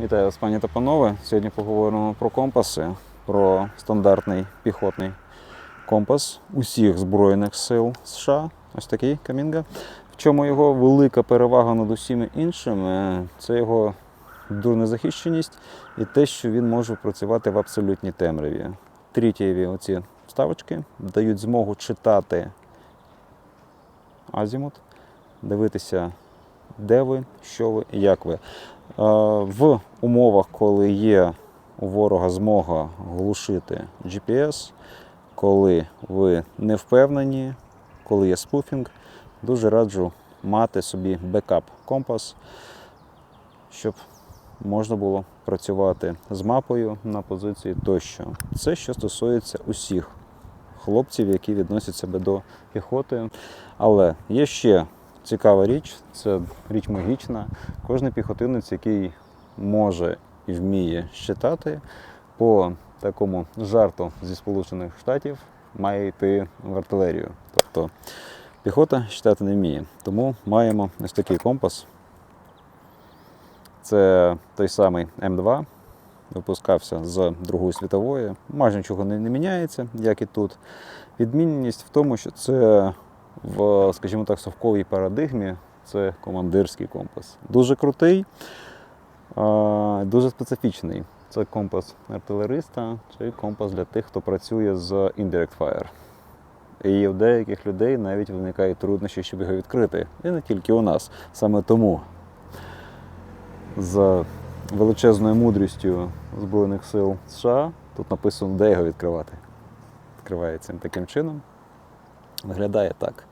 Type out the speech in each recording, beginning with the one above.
Вітаю вас, пані та панове. Сьогодні поговоримо про компаси, про стандартний піхотний компас усіх Збройних сил США. Ось такий Камінга. В чому його велика перевага над усіми іншими? Це його дурнезахищеність і те, що він може працювати в абсолютній темряві. Трітієві оці вставочки дають змогу читати азімут, дивитися, де ви, що ви і як ви. Е, В умовах, коли є у ворога змога глушити GPS, коли ви не впевнені, коли є спуфінг, дуже раджу мати собі бекап компас, щоб можна було працювати з мапою на позиції тощо. Це що стосується усіх хлопців, які відносять себе до піхоти. Але є ще цікава річ, це річ магічна. Кожен піхотинець, який може і вміє щитати, по такому жарту зі Сполучених Штатів має йти в артилерію. Тобто піхота щитати не вміє. Тому маємо ось такий компас. Це той самий М2, випускався з Другої світової. Майже нічого не, не міняється, як і тут. Відмінність в тому, що це в, скажімо так, совковій парадигмі це командирський компас. Дуже крутий, дуже специфічний. Це компас артилериста чи компас для тих, хто працює з Indirect Fire. І в деяких людей навіть виникають труднощі, щоб його відкрити. І не тільки у нас. Саме тому з величезною мудрістю Збройних сил США тут написано, де його відкривати. Відкривається таким чином. Виглядає так.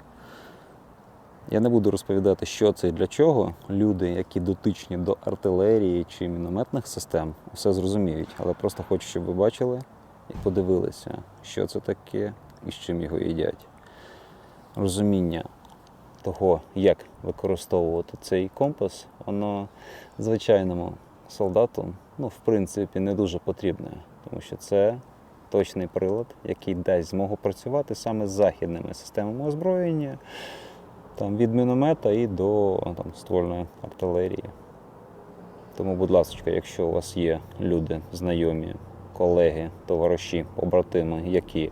Я не буду розповідати, що це і для чого. Люди, які дотичні до артилерії чи мінометних систем, все зрозуміють. Але просто хочу, щоб ви бачили і подивилися, що це таке і з чим його їдять. Розуміння того, як використовувати цей компас, воно звичайному солдату, ну, в принципі, не дуже потрібне, тому що це точний прилад, який дасть змогу працювати саме з західними системами озброєння, там, від міномета і до там, ствольної артилерії. Тому, будь ласка, якщо у вас є люди, знайомі, колеги, товариші, побратими, які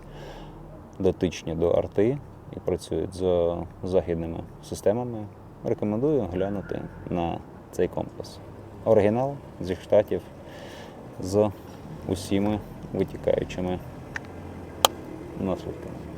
дотичні до арти і працюють з західними системами, рекомендую глянути на цей компас. Оригінал зі штатів з усіма витікаючими наслідками.